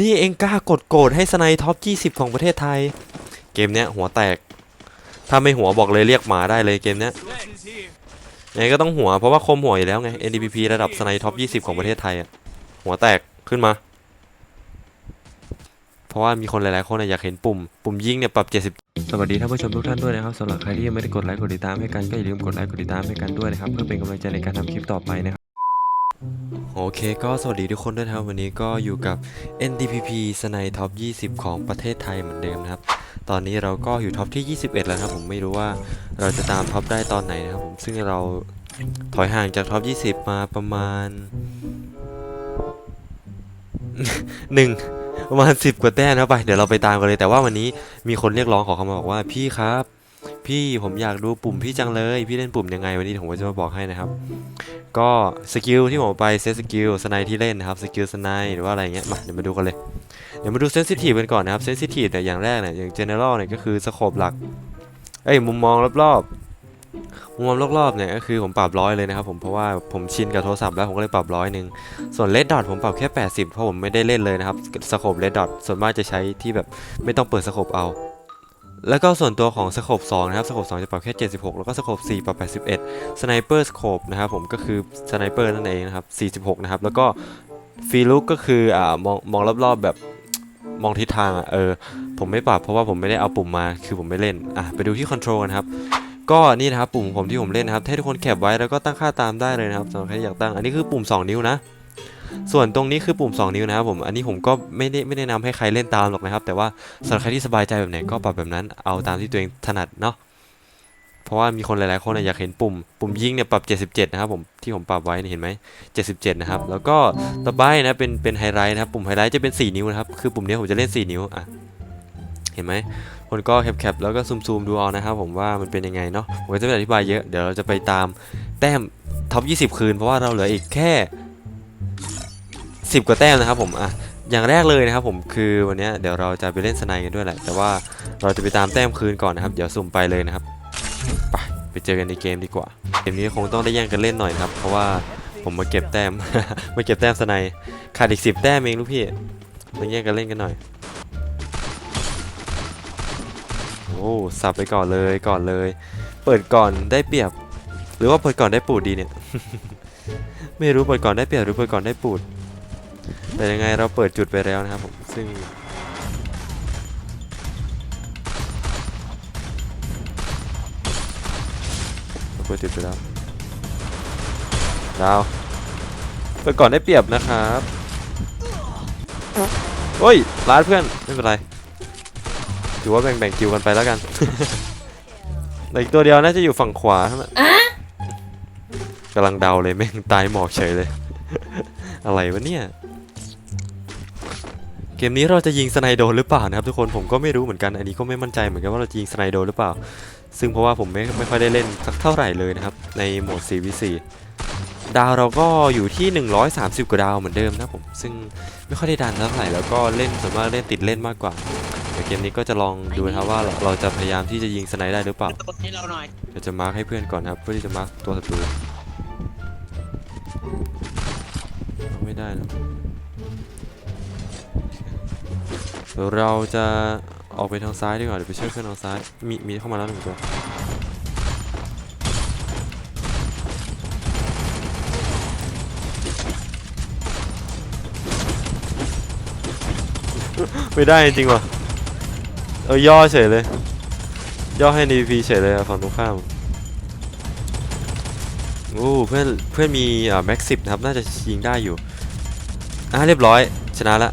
นี่เองกล้ากดโกรธให้สไนท็อป 20 ของประเทศไทย เกมเนี้ยหัวแตก ถ้าไม่หัวบอกเลยเรียกหมาได้เลยเกมเนี้ยไงก็ต้องหัวเพราะว่าคมหัวอยู่แล้วไง NDPP ระดับสไนท็อป 20 ของประเทศไทยอะหัวแตกขึ้นมา เพราะว่ามีคนหลายๆคนอยากเห็นปุ่ม ปุ่มยิงเนี่ยปรับ 70สวัสดีท่านผู้ชมทุกท่านด้วยนะครับสำหรับใครที่ยังไม่ได้กดไลค์กดติดตามให้กันก็อย่าลืมกดไลค์กดติดตามให้กันด้วยนะครับเพื่อเป็นกำลังใจในการทำคลิปต่อไปนะครับ โอเคก็สวัสดีทุกคนด้วยครับวันนี้ก็อยู่กับ NDPP สไนท็อป 20 ของประเทศไทยเหมือนเดิมนะครับ ตอนนี้เราก็อยู่ท็อปที่ 21 แล้วครับผมไม่รู้ว่าเราจะตามท็อปได้ตอนไหนนะครับผมซึ่งเราถอยห่างจากท็อป 20 มาประมาณหนึ่งประมาณ 10 กว่าแต้มนะไป เดี๋ยวเราไปตามกันเลยแต่ว่าวันนี้มีคนเรียกร้องขอเข้ามาบอกว่าพี่ครับ พี่ผมอยากดูปุ่มพี่จังเลย พี่เล่นปุ่มยังไงวันนี้ผมก็จะมาบอกให้นะครับ ก็สกิลที่ผมไปเซตสกิลสไนที่เล่นนะครับสกิลสไนหรือว่าอะไรเงี้ยมาเดี๋ยวมาดูกันเลย เดี๋ยวมาดูเซนซิทีฟกันก่อนนะครับเซนซิทีฟเนี่ยอย่างแรกเนี่ยอย่างเจเนอเรลเนี่ยก็คือสโคปหลักเอ้ยมุมมองรอบๆมุมมองรอบๆเนี่ยก็คือผมปรับร้อยเลยนะครับผมเพราะว่าผมชินกับโทรศัพท์แล้วผมก็เลยปรับร้อยหนึ่งส่วนเลดดอทผมปรับแค่ 80 เพราะผมไม่ได้เล่นเลยนะครับสโคปเลดดอทส่วนมากจะใช้ที่แบบไม่ต้องเปิดสโคปเอา แล้วก็ส่วนตัวของสโคป2นะครับสโคป2จะปรับแค่ 76 แล้วก็สโคป4ปรับ 81สไนเปอร์สโคปนะครับผมก็คือสไนเปอร์นั่นเองนะครับ 46 นะครับ แล้วก็ฟีลุกก็คืออ่ามองมองรอบๆแบบมองทิศทางอะเออผมไม่ปรับเพราะว่าผมไม่ได้เอาปุ่มมาคือผมไม่เล่นอะไปดูที่คอนโทรลกันครับก็นี่นะครับปุ่มผมที่ผมเล่นนะครับให้ทุกคนแคปไว้แล้วก็ตั้งค่าตามได้เลยนะครับสำหรับใครอยากตั้งอันนี้คือปุ่ม 2 นิ้วนะ ส่วนตรงนี้คือปุ่ม 2 นิ้วนะครับผม อันนี้ผมก็ไม่ได้ไม่ได้นำให้ใครเล่นตามหรอกนะครับ แต่ว่าสำหรับใครที่สบายใจแบบไหนก็ปรับแบบนั้น เอาตามที่ตัวเองถนัดเนาะ เพราะว่ามีคนหลายๆคนอะอยากเห็นปุ่ม ปุ่มยิงเนี่ยปรับ 77 นะครับผม ที่ผมปรับไว้เนี่ยเห็นไหม77 นะครับ แล้วก็ต่อไปนะเป็นเป็นไฮไลท์นะครับ ปุ่มไฮไลท์จะเป็น 4 นิ้วนะครับ คือปุ่มนี้ผมจะเล่น 4 นิ้ว อะ เห็นไหมคนก็แคปๆแล้วก็ซูมๆดูเอานะครับผมว่ามันเป็นยังไงเนาะ ผมจะไม่อธิบายเยอะ เดี๋ยวเราจะไปตามแต้มท็อป 20 คืน เพราะว่าเราเหลืออีกแค่ 10 กว่าแต้มนะครับผมอะอย่างแรกเลยนะครับผมคือวันนี้เดี๋ยวเราจะไปเล่นสไนกันด้วยแหละ แต่ว่าเราจะไปตามแต้มคืนก่อนนะครับเดี๋ยวสุ่มไปเลยนะครับไปไปเจอกันในเกมดีกว่าเกมนี้คงต้องได้แย่งกันเล่นหน่อยครับเพราะว่าผมมาเก็บแต้ม มาเก็บแต้มสไนขาดอีก 10 แต้มเองลูกพี่มาแย่งกันเล่นกันหน่อยโอ้สับไปก่อนเลยก่อนเลย เปิดก่อนได้เปรียบ หรือว่าเปิดก่อนได้ปูดดีเนี่ย ไม่รู้เปิดก่อนได้เปรียบหรือเปิดก่อนได้ปูด แต่ยังไงเราเปิดจุดไปแล้วนะครับผมซึ่งเราเปิดจุดไปแล้วดาวเปิดก่อนได้เปรียบนะครับโอ้ยร้านเพื่อนไม่เป็นไรถือว่าแบ่งแบ่งคิวกันไปแล้วกันเหลืออีกตัวเดียวน่าจะอยู่ฝั่งขวาเท่านั้นกำลังเดาเลยแม่งตายหมอกเฉยเลย อะไรวะเนี่ยเกมนี้เราจะยิงสไนโดนหรือเปล่านะครับทุกคนผมก็ไม่รู้เหมือนกันอันนี้ก็ไม่มั่นใจเหมือนกันว่าเราจะยิงสไนโดนหรือเปล่า ซึ่งเพราะว่าผมไม่ไม่ค่อยได้เล่นสักเท่าไหร่เลยนะครับในโหมด 4v4 ดาวเราก็อยู่ที่ 130 กว่าดาวเหมือนเดิมนะครับผมซึ่งไม่ค่อยได้ดันเท่าไหร่แล้วก็เล่นส่วนมากเล่นติดเล่นมากกว่าเดี๋ยวเกมนี้ก็จะลองดูนะครับว่าเราเราจะพยายามที่จะยิงสไนได้หรือเปล่าให้เราหน่อยเดี๋ยวจะมาร์คให้เพื่อนก่อนนะครับเพื่อที่จะมาร์คตัวศัตรูไม่ได้นะ เดี๋ยวเราจะออกไปทางซ้ายดีกว่าเดี๋ยวไปช่วยเพื่อนทางซ้ายมีมีเข้ามาแล้วหนึ่งตัวไม่ได้จริงว่ะเออย่อเฉยเลย ย่อให้ DP เฉยเลยอะฝั่งตรงข้ามโอ้เพื่อนเพื่อนมีอ่าแม็กสิบนะครับ น่าจะยิงได้อยู่อะเรียบร้อยชนะละ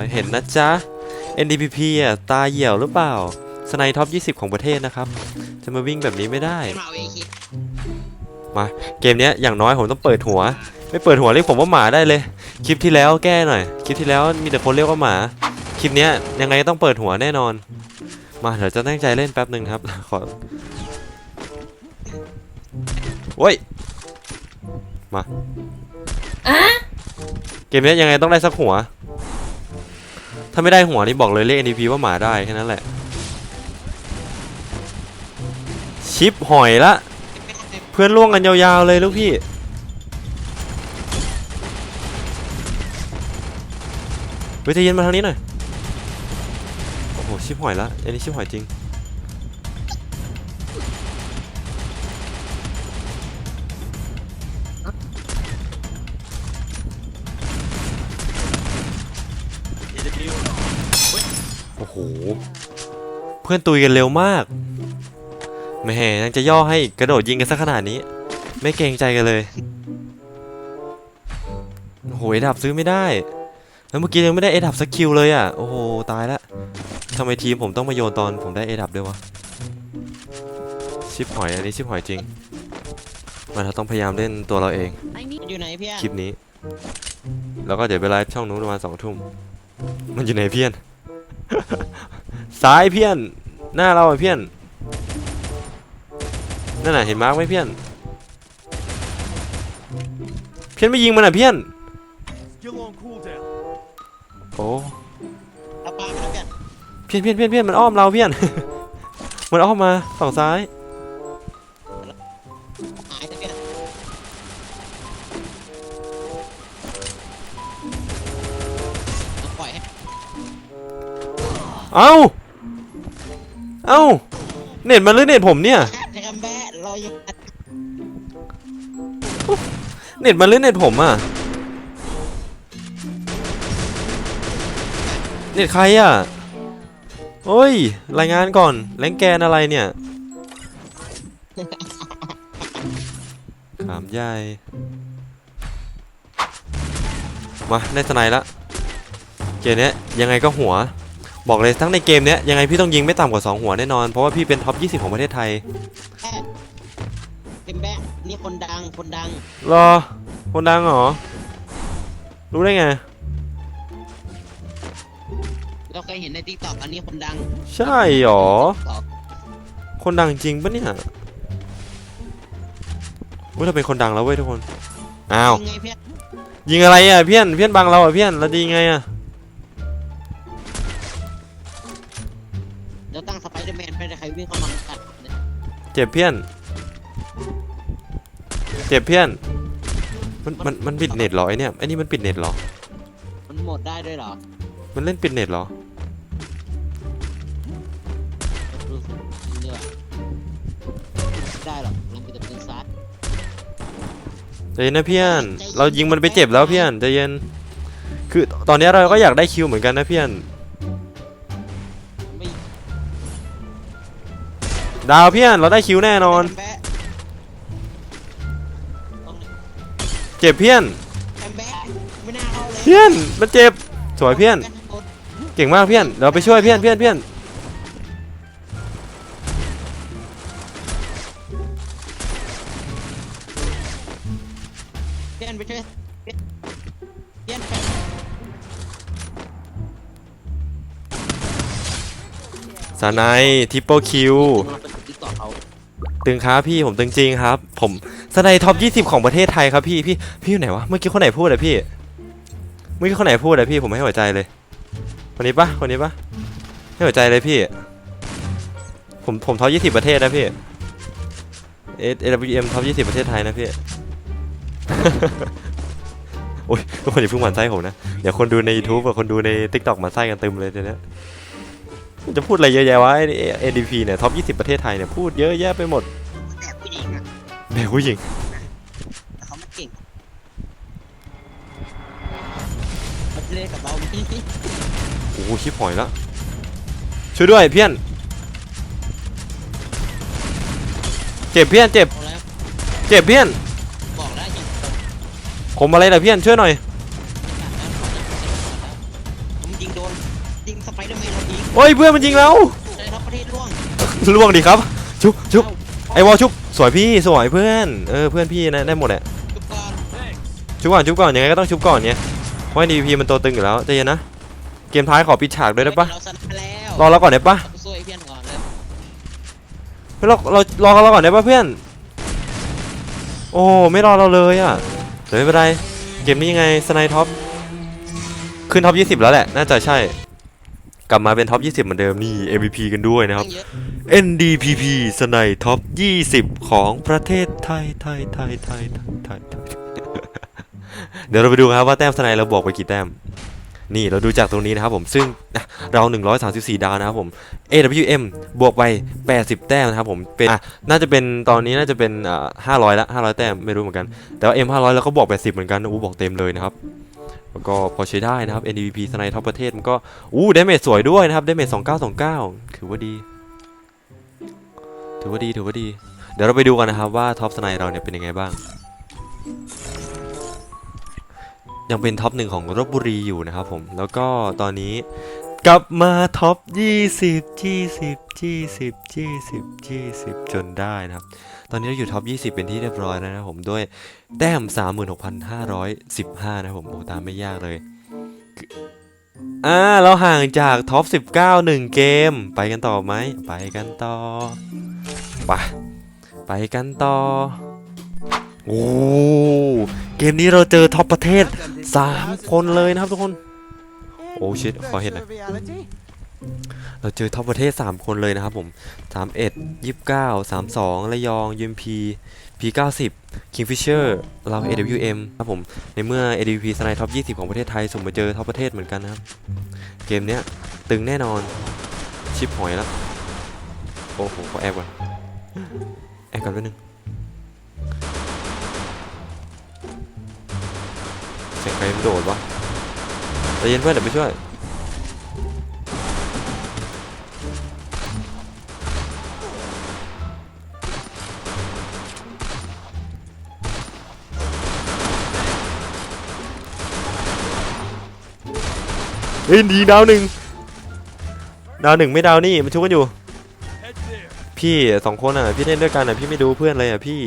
อยเห็นนะจ๊ะ NDPP อะตาเหี่ยวหรือเปล่า สไนท็อป 20 ของประเทศนะครับ จะมาวิ่งแบบนี้ไม่ได้เป็นมาเวคิดมาเกมเนี้ยอย่างน้อยผมต้องเปิดหัว ไม่เปิดหัวเรียกผมว่าหมาได้เลย คลิปที่แล้วแก้หน่อย คลิปที่แล้วมีแต่คนเรียกว่าหมา คลิปเนี้ยยังไงต้องเปิดหัวแน่นอน มาเดี๋ยวจะตั้งใจเล่นแป๊บหนึ่งครับ ขอโอ้ย มา เกมเนี้ยยังไงต้องได้สักหัว ถ้าไม่ได้หัวนี่บอกเลยเรียก NDP ว่าหมาได้แค่นั้นแหละ ชิปหอยละ เพื่อนล่วงกันยาวๆเลยลูกพี่ เวทีเย็นมาทางนี้หน่อย โอ้โห ชิปหอยละอันนี้ชิปหอยจริง พื่อนตุยกันเร็วมากแหม่ยังจะย่อให้อีกกระโดดยิงกันสักขนาดนี้ ไม่เกรงใจกันเลยโอ้โหเอดับซื้อไม่ได้ แล้วเมื่อกี้ยังไม่ได้เอดับสักคิวเลยอะ โอ้โห ตายละทำไมทีมผมต้องมาโยนตอนผมได้เอดับด้วยวะ ชิปหอยอันนี้ชิปหอยจริง มันเราต้องพยายามเล่นตัวเราเอง I need อยู่ไหนเพี่อนคลิปนี้ แล้วก็เดี๋ยวไปไลฟ์ช่องนู้นประมาณสองทุ่ม มันอยู่ไหนเพี้ยน ซ้ายเพี้ยน หน้าเราอะเพี้ยน นั่นน่ะเห็นมาร์กไหมเพี้ยน เพี้ยนไม่ยิงมันอะเพี้ยน Still on cooldown. โอ้เอาปลาไปแล้วเพี่อนเพี้ยนเพี้ยนเพี้ยนเพี้ยนมันอ้อมเราเพี้ยน มันอ้อมมาฝั่งซ้าย เอ้า เอ้า เน็ตมันหรือเน็ตผมเนี่ย ในกำแบะรออยู่เน็ตมันหรือเน็ตผมอะ เน็ตใครอะโอ้ย รายงานก่อนแรงแกนอะไรเนี่ย ขามใหญ่ มาได้สไนด์ละ เกมเนี้ยยังไงก็หัว บอกเลยทั้งในเกมเนี้ยยังไงพี่ต้องยิงไม่ต่ำกว่า 2 หัวแน่นอน เพราะว่าพี่เป็นท็อป 20 ของประเทศไทยแบะเป็นแบะนี่คนดังคนดังรอ คนดังเหรอ รู้ได้ไง เราเคยเห็นในทิกตอกอันนี้คนดังใช่หรอ TikTok คนดังจริงปะเนี่ยเว้ยเราเป็นคนดังแล้วเว้ยทุกคน อ้าว ยังไงเพี่อนยิงอะไรอะเพี้ยนเพี้ยนบังเราอะเพี้ยนเราจะยิงไงอะ เจ็บเพี้ยน เจ็บเพี้ยน มันมันมันปิดเน็ตเหรอไอเนี่ยไอนี่มันปิดเน็ตเหรอ มันหมดได้ด้วยเหรอ มันเล่นปิดเน็ตเหรอรู้สึกเลือกได้หรอกลงไปแต่ปืนซัดใจเย็นนะเพี้ยน เรายิงมันไปเจ็บแล้วเพี้ยนใจเย็น คือตอนนี้เราก็อยากได้คิวเหมือนกันนะเพี้ยน ดาวเพี้ยนเราได้คิวแน่นอน แบะเจ็บเพี้ยน แอมแบะไม่น่าเข้าเลยเพี้ยน มันเจ็บ สวยเพี้ยน เก่งมากเพี้ยน เราไปช่วยเพี้ยนเพี้ยนเพี้ยนเพี้ยนไปช่วยเพี้ยนเพี้ยนไปสานายทิปเปิลคิว ตึงครับพี่ผมตึงจริงครับ ผมสไนท็อป20 ของประเทศไทยครับพี่พี่พี่อยู่ไหนวะเมื่อกี้คนไหนพูดอะพี่ เมื่อกี้คนไหนพูดอะพี่ผมให้หัวใจเลยคนนี้ปะคนนี้ปะให้หัวใจเลยพี่ ผมผมท็อป20 ประเทศนะพี่เอเอวเอ็มท็อป20 ประเทศไทยนะพี่โอ้ยทุกคนอย่าเพิ่งหมั่นไส้ผมนะเดี๋ยวคนดูใน YouTube กับคนดูใน TikTok มาไส้กันเต็มเลยเดี๋ยวนี้ จะพูดอะไรเยอะแยะวะเอ็นดีพีเนี่ยท็อป20 ประเทศไทยเนี่ยพูดเยอะแยะไปหมดแต่ผู้หญิงอะแม่ผู้หญิงแต่เขาไม่เก่งเขาเล่นกับเราพี่โอ้โหชิบหอยแล้วช่วยด้วยเพี้ยน เจ็บเพี้ยนเจ็บ เอาแล้วเจ็บเพี้ยนบอกแล้วยิงตรงผมอะไรนะเพี้ยนช่วยหน่อย แมนเรายิงโอ้ยเพื่อนมันยิงเราเลยครับประเทศร่วงล่วงดิครับ ชุบชุบไอวอลชุบสวยพี่สวยเพื่อนเออเพื่อนพี่นะได้หมดแหละทุกก่อนชุบก่อนชุบก่อนยังไงก็ต้องชุบก่อนเนี่ยเพราะดีพีมันตัวตึงอยู่แล้วใจเย็นนะเกมท้ายขอปิดฉากด้วยได้ปะเราชนะแล้วรอเราก่อนได้ปะเราสู้ไอ้เพี้ยนก่อนเลยเฮ้ยเราเรารอเราก่อนได้ปะเพื่อน โอ้ไม่รอเราเลยอะเดี๋ยวไม่เป็นไรเกมนี้ยังไงสไนท็อปขึ้นท็อป 20 แล้วแหละ น่าจะใช่ กลับมาเป็นท็อป 20 เหมือนเดิมนี่ MVP กันด้วยนะครับเยอะ NDPP สไนท็อป 20 ของประเทศไทยไทยไทยไทยไทยไทยไทยเดี๋ยวเราไปดูครับว่าแต้มสไนเราบวกไปกี่แต้ม นี่เราดูจากตรงนี้นะครับผมซึ่งอะเรา 134 ดาวนะครับผม AWM บวกไป 80 แต้มนะครับผมเป็นอะน่าจะเป็นตอนนี้น่าจะเป็นอ่า500 ละ 500 แต้มไม่รู้เหมือนกัน แต่ว่า M 500 แล้วก็บวก80 เหมือนกันอู้บอกเต็มเลยนะครับ แล้วก็พอใช้ได้นะครับ NDPP สไนท็อปประเทศมันก็ อู้ได้เมจสวยด้วยนะครับได้เมจ2929 ถือว่าดี ถือว่าดี ถือว่าดี เดี๋ยวเราไปดูกันนะครับว่าท็อปสไนเราเนี่ยเป็นยังไงบ้าง ยังเป็นท็อปหนึ่งของรบบุรีอยู่นะครับผม แล้วก็ตอนนี้กลับมาท็อป 20 20 20 20 20 จนได้นะครับ ตอนนี้เราอยู่ท็อป 20 เป็นที่เรียบร้อยแล้วนะผมด้วยแต้ม 36,515 นะผมโอ้ตามไม่ยากเลยอ่าเราห่างจากท็อป 19 1 เกม ไปกันต่อไหม ไปกันต่อไปไปกันต่อ โอ้เกมนี้เราเจอท็อปประเทศ 3 คนเลยนะครับทุกคน โอ้ชิตขอเห็นหน่อย เราเจอท็อปประเทศ 3 คนเลยนะครับผม 31 29 32 ระยอง UMP P90 Kingfisher เรา AWM ครับผม ในเมื่อ AWP สไนท็อป 20 ของประเทศไทยสุ่มมาเจอท็อปประเทศเหมือนกันนะครับ เกมเนี้ย ตึงแน่นอนชิปหอยแล้ว โอ้โหขอแอบก่อน แอบก่อนแป๊บนึงเสียงใครมันโดดวะใจเย็นเพื่อนเดี๋ยวไปช่วย เฮ้ยดีดาวหนึ่งดาวหนึ่งไม่ดาวนี่มันชุกกันอยู่ พี่สองคนอะพี่เล่นด้วยกันอะพี่ไม่ดูเพื่อนเลยอะพี่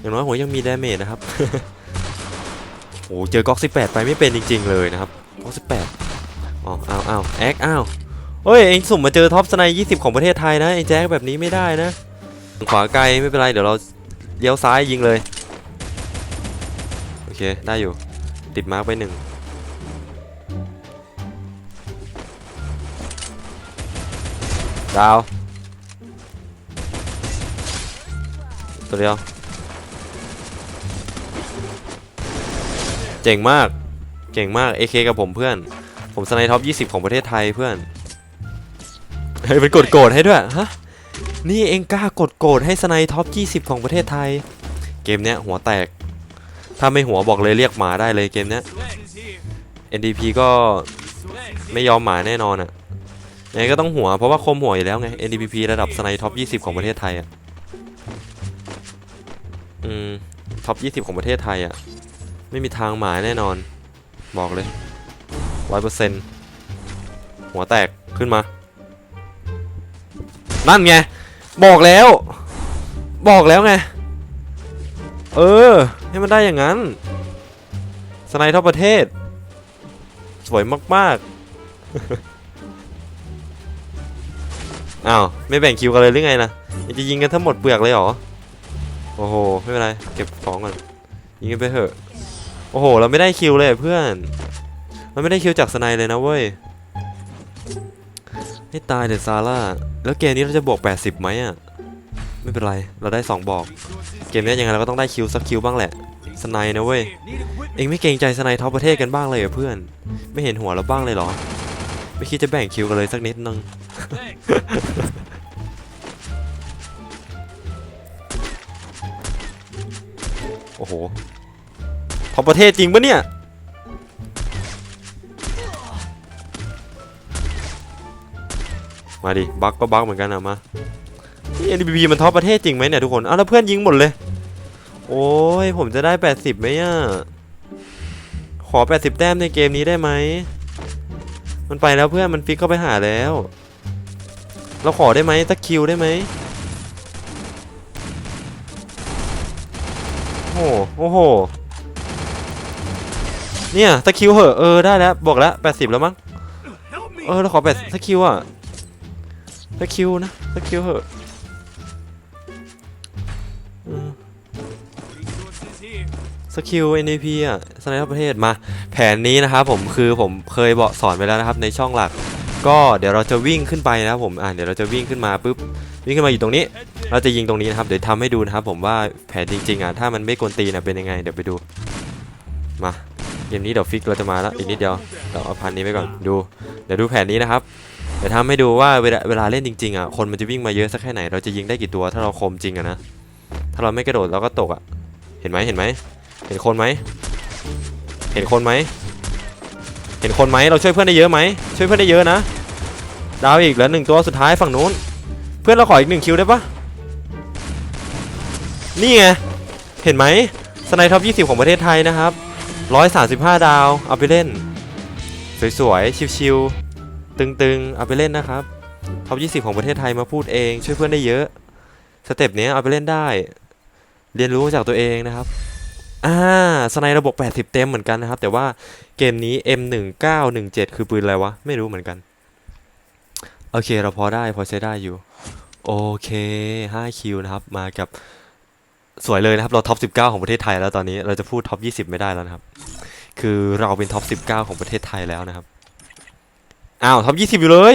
อย่างน้อยผมยังมีดาเมจนะครับโอ้เจอก๊อก18ไปไม่เป็นจริง ๆ เลยนะครับก๊อก18อ๋ออ้าวอ้าวแอคอ้าวเฮ้ยเองสุ่มมาเจอท็อปสไน20ของประเทศไทยนะเองแจ๊กแบบนี้ไม่ได้นะ ขวาไกลไม่เป็นไรเดี๋ยวเราเลี้ยวซ้ายยิงเลย โอเค ได้อยู่ ติดมาร์กไปหนึ่งดาว ตัวเดียว เจ๋งมาก เก่งมาก AK กับผมเพื่อน ผมสไนท็อป 20 ของประเทศไทยเพื่อน เฮ้ยมันกดโกรธให้ด้วย ฮะ นี่เองกล้ากดโกรธให้สไนท็อป 20 ของประเทศไทย เกมเนี้ยหัวแตก ถ้าไม่หัวบอกเลยเรียกหมาได้เลยเกมเนี้ย NDP ก็ไม่ยอมหมาแน่นอนอะยังไงก็ต้องหัวเพราะว่าคมหัวอยู่แล้วไง NDPP ระดับสไนท็อป 20 ของประเทศไทยอะ อืม ท็อป 20 ของประเทศไทยอะ ไม่มีทางหมาแน่นอน บอกเลยร้อยเปอร์เซ็นต์หัวแตกขึ้นมา นั่นไง บอกแล้ว บอกแล้วไง เออ ให้มันได้อย่างนั้น สไนท็อปประเทศ สวยมากๆ อ้าว ไม่แบ่งคิวกันเลยหรือไงนะจะยิงกันทั้งหมดเปลือกเลยเหรอ โอ้โห ไม่เป็นไร เก็บของก่อน ยิงกันไปเถอะ โอ้โห เราไม่ได้คิวเลยเพื่อน เราไม่ได้คิวจากสไนเลยนะเว้ยให้ตายเดซาร่า แล้วเกมนี้เราจะบวก 80ไหมอะ ไม่เป็นไร เราได้ 2 บอก เกมนี้ยังไงเราก็ต้องได้คิวสักคิวบ้างแหละ สไนนะเว้ย เองไม่เกรงใจสไนท็อปประเทศกันบ้างเลยเหรอเพื่อน ไม่เห็นหัวเราบ้างเลยเหรอ ไม่คิดจะแบ่งคิวกันเลยสักนิดนึง โอ้โหท็อปประเทศจริงปะเนี่ยมาดิบักก็บักเหมือนกันอะมา นี่ NDPP มันท็อปประเทศจริงไหมเนี่ยทุกคนอ้าวแล้วเพื่อนยิงหมดเลย โอ้ยผมจะได้ 80ไหมอะ ขอ 80 แต้มในเกมนี้ได้ไหม มันไปแล้วเพื่อนมันฟิกเข้าไปหาแล้ว เราขอได้ไหมสักคิวได้ไหมโอ้โหโอ้โห เนี่ยสกิลเหอะเออได้แล้วบอกแล้ว80แล้วมั้ง เออเราขอแปดสกิลอะสกิลนะสกิลเหอะ สกิล NAP อะสไนเปอร์ประเทศมาแผนนี้นะครับผมคือผมเคยบอกสอนไปแล้วนะครับในช่องหลัก ก็เดี๋ยวเราจะวิ่งขึ้นไปนะครับผมอ่าเดี๋ยวเราจะวิ่งขึ้นมาปุ๊บวิ่งขึ้นมาอยู่ตรงนี้ เราจะยิงตรงนี้นะครับเดี๋ยวทำให้ดูนะครับผมว่าแผนจริงๆอะถ้ามันไม่กวนตีน่ะเป็นยังไงเดี๋ยวไปดูมาเกมนี้เดี๋ยวฟิกเราจะมาแล้วอีกนิดเดียวเราเอาพันนี้ไปก่อนดูเดี๋ยวดูแผนนี้นะครับเดี๋ยวทำให้ดูว่าเวลาเวลาเล่นจริงๆอะคนมันจะวิ่งมาเยอะสักแค่ไหนเราจะยิงได้กี่ตัวถ้าเราคมจริงอะนะ ถ้าเราไม่กระโดดเราก็ตกอะ เห็นไหมเห็นไหม เห็นคนไหม เห็นคนไหม เห็นคนไหม เราช่วยเพื่อนได้เยอะไหม ช่วยเพื่อนได้เยอะนะ ดาวอีกแล้วหนึ่งตัวสุดท้ายฝั่งนู้น เพื่อนเราขออีกหนึ่งคิวได้ปะนี่ไง เห็นไหมสไนท็อป 20 ของประเทศไทยนะครับ 135 ดาว เอาไปเล่น สวยๆ ชิวๆ ตึงๆ เอาไปเล่นนะครับ ท็อป 20 ของประเทศไทยมาพูดเอง ช่วยเพื่อนได้เยอะ สเต็ปนี้เอาไปเล่นได้ เรียนรู้จากตัวเองนะครับอ่าสไนระบบ 80 เต็มเหมือนกันนะครับ แต่ว่าเกมนี้ M1917 คือปืนอะไรวะ ไม่รู้เหมือนกัน โอเค เราพอได้พอใช้ได้อยู่ โอเค 5 คิวนะครับ มากับสวยเลยนะครับ เราท็อป 19 ของประเทศไทยแล้วตอนนี้ เราจะพูดท็อป 20 ไม่ได้แล้วนะครับ คือเราเป็นท็อป 19 ของประเทศไทยแล้วนะครับ อ้าว ท็อป 20 อยู่เลย